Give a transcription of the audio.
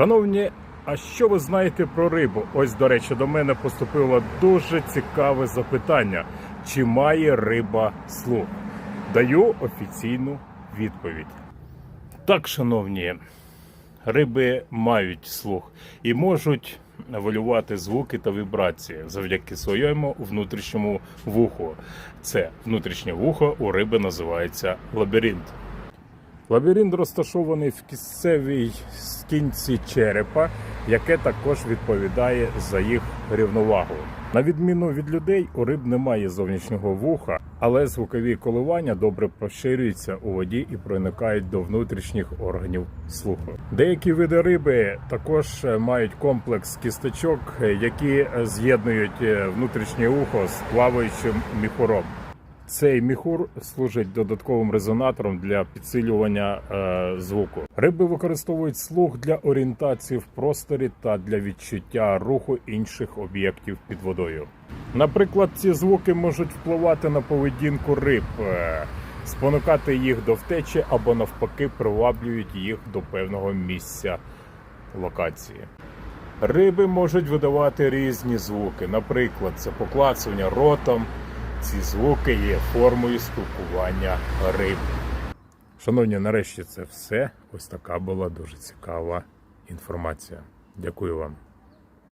Шановні, а що ви знаєте про рибу? Ось, до речі, до мене поступило дуже цікаве запитання: чи має риба слух? Даю офіційну відповідь. Так, шановні, риби мають слух і можуть валювати звуки та вібрації завдяки своєму внутрішньому вуху. Це внутрішнє вухо у риби називається лабіринт. Лабіринт розташований в кісцевій кінці черепа, яке також відповідає за їх рівновагу. На відміну від людей, у риб немає зовнішнього вуха, але звукові коливання добре поширюються у воді і проникають до внутрішніх органів слуху. Деякі види риби також е, мають комплекс кісточок, е, які е, з'єднують внутрішнє ухо з плаваючим міхуром. Цей міхур служить додатковим резонатором для підсилювання е, звуку. Риби використовують слух для орієнтації в просторі та для відчуття руху інших об'єктів під водою. Наприклад, ці звуки можуть впливати на поведінку риб, е, спонукати їх до втечі або навпаки приваблюють їх до певного місця локації. Риби можуть видавати різні звуки, наприклад, це поклацування ротом. Ці звуки є формою спілкування риб. Шановні, нарешті це все. Ось така була дуже цікава інформація. Дякую вам.